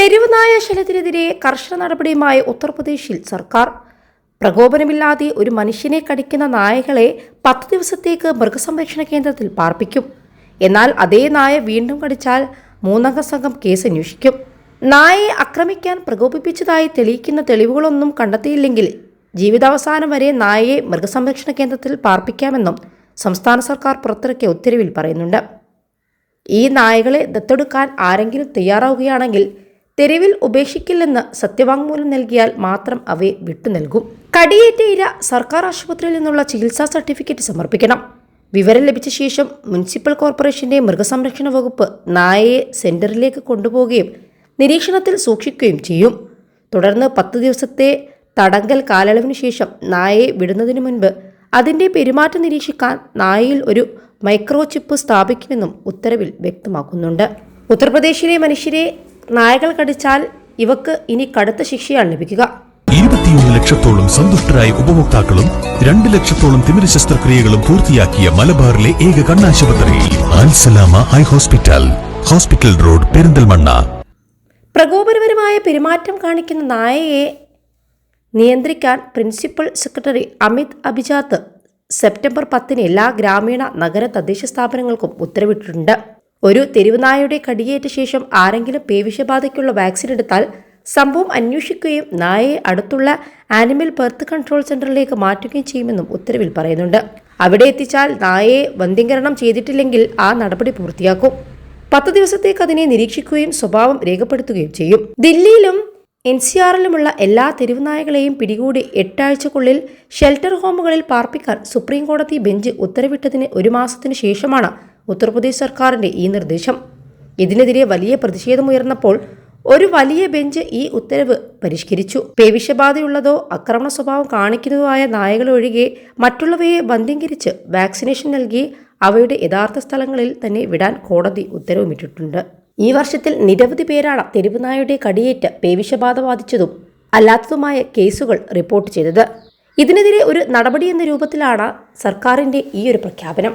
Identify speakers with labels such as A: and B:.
A: തെരുവുനായ ശലത്തിനെതിരെ കർശന നടപടിയുമായി ഉത്തർപ്രദേശിൽ സർക്കാർ. പ്രകോപനമില്ലാതെ ഒരു മനുഷ്യനെ കടിക്കുന്ന നായകളെ പത്ത് ദിവസത്തേക്ക് മൃഗസംരക്ഷണ കേന്ദ്രത്തിൽ പാർപ്പിക്കും. എന്നാൽ അതേ നായ വീണ്ടും കടിച്ചാൽ മൂന്നംഗ സംഘം കേസ് അന്വേഷിക്കും. നായയെ ആക്രമിക്കാൻ പ്രകോപിപ്പിച്ചതായി തെളിയിക്കുന്ന തെളിവുകളൊന്നും കണ്ടെത്തിയില്ലെങ്കിൽ ജീവിതാവസാനം വരെ നായയെ മൃഗസംരക്ഷണ കേന്ദ്രത്തിൽ പാർപ്പിക്കാമെന്നും സംസ്ഥാന സർക്കാർ പുറത്തിറക്കിയ ഉത്തരവിൽ പറയുന്നുണ്ട്. ഈ നായകളെ ദത്തെടുക്കാൻ ആരെങ്കിലും തയ്യാറാവുകയാണെങ്കിൽ തെരുവിൽ ഉപേക്ഷിക്കില്ലെന്ന് സത്യവാങ്മൂലം നൽകിയാൽ മാത്രം അവയെ വിട്ടു നൽകും. കടിയേറ്റ ഇര സർക്കാർ ആശുപത്രിയിൽ നിന്നുള്ള ചികിത്സാ സർട്ടിഫിക്കറ്റ് സമർപ്പിക്കണം. വിവരം ലഭിച്ച ശേഷം മുനിസിപ്പൽ കോർപ്പറേഷന്റെ മൃഗസംരക്ഷണ വകുപ്പ് നായയെ സെന്ററിലേക്ക് കൊണ്ടുപോവുകയും നിരീക്ഷണത്തിൽ സൂക്ഷിക്കുകയും ചെയ്യും. തുടർന്ന് പത്ത് ദിവസത്തെ തടങ്കൽ കാലയളവിന് ശേഷം നായയെ വിടുന്നതിന് മുൻപ് അതിന്റെ പെരുമാറ്റം നിരീക്ഷിക്കാൻ നായയിൽ ഒരു മൈക്രോചിപ്പ് സ്ഥാപിക്കുമെന്നും ഉത്തരവിൽ വ്യക്തമാക്കുന്നുണ്ട്. ഉത്തർപ്രദേശിലെ മനുഷ്യരെ നായകൾ കടിച്ചാൽ ഇവക്ക് ഇനി കടുത്ത ശിക്ഷയാണ് ലഭിക്കുക.
B: ഇരുപത്തിയൊന്ന് ലക്ഷത്തോളം സന്തുഷ്ടരായ ഉപഭോക്താക്കളും രണ്ട് ലക്ഷത്തോളം തിമിര ശസ്ത്രക്രിയകളും പൂർത്തിയാക്കിയ മലബാറിലെ ഏക കണ്ണാശുപത്രി Alsalama eye hospital hospital road Perinthalmanna.
A: പ്രകോപനപരമായ പെരുമാറ്റം കാണിക്കുന്ന നായയെ നിയന്ത്രിക്കാൻ principal secretary Amit Abhijath September പത്തിന് എല്ലാ ഗ്രാമീണ നഗര തദ്ദേശ സ്ഥാപനങ്ങൾക്കും ഉത്തരവിട്ടിട്ടുണ്ട്. ഒരു തെരുവുനായയുടെ കടിയേറ്റ ശേഷം ആരെങ്കിലും പേവിഷബാധയ്ക്കുള്ള വാക്സിൻ എടുത്താൽ സംഭവം അന്വേഷിക്കുകയും നായയെ അടുത്തുള്ള ആനിമൽ ബർത്ത് കൺട്രോൾ സെന്ററിലേക്ക് മാറ്റുകയും ചെയ്യുമെന്നും ഉത്തരവിൽ പറയുന്നുണ്ട്. അവിടെ എത്തിച്ചാൽ നായയെ വന്ധ്യീകരണം ചെയ്തിട്ടില്ലെങ്കിൽ ആ നടപടി പൂർത്തിയാക്കും. പത്ത് ദിവസത്തേക്ക് അതിനെ നിരീക്ഷിക്കുകയും സ്വഭാവം രേഖപ്പെടുത്തുകയും ചെയ്യും. ദില്ലിയിലും എൻ സി ആറിലുമുള്ള എല്ലാ തെരുവുനായകളെയും പിടികൂടി എട്ടാഴ്ചക്കുള്ളിൽ ഷെൽട്ടർ ഹോമുകളിൽ പാർപ്പിക്കാൻ സുപ്രീം കോടതി ബെഞ്ച് ഉത്തരവിട്ടതിന് ഒരു മാസത്തിനു ശേഷമാണ് ഉത്തർപ്രദേശ് സർക്കാരിന്റെ ഈ നിർദ്ദേശം. ഇതിനെതിരെ വലിയ പ്രതിഷേധമുയർന്നപ്പോൾ ഒരു വലിയ ബെഞ്ച് ഈ ഉത്തരവ് പരിഷ്കരിച്ചു. പേവിഷബാധയുള്ളതോ ആക്രമണ സ്വഭാവം കാണിക്കുന്നതോ ആയ നായകൾ ഒഴികെ മറ്റുള്ളവയെ ബന്ധീകരിച്ച് വാക്സിനേഷൻ നൽകി അവയുടെ യഥാർത്ഥ സ്ഥലങ്ങളിൽ തന്നെ വിടാൻ കോടതി ഉത്തരവിട്ടിട്ടുണ്ട് ഈ വർഷത്തിൽ നിരവധി പേരാണ് തെരുവുനായുടെ കടിയേറ്റ് പേവിഷബാധ ബാധിച്ചതും അല്ലാത്തതുമായ കേസുകൾ റിപ്പോർട്ട് ചെയ്തത്. ഇതിനെതിരെ ഒരു നടപടി എന്ന രൂപത്തിലാണ് സർക്കാരിന്റെ ഈ ഒരു പ്രഖ്യാപനം.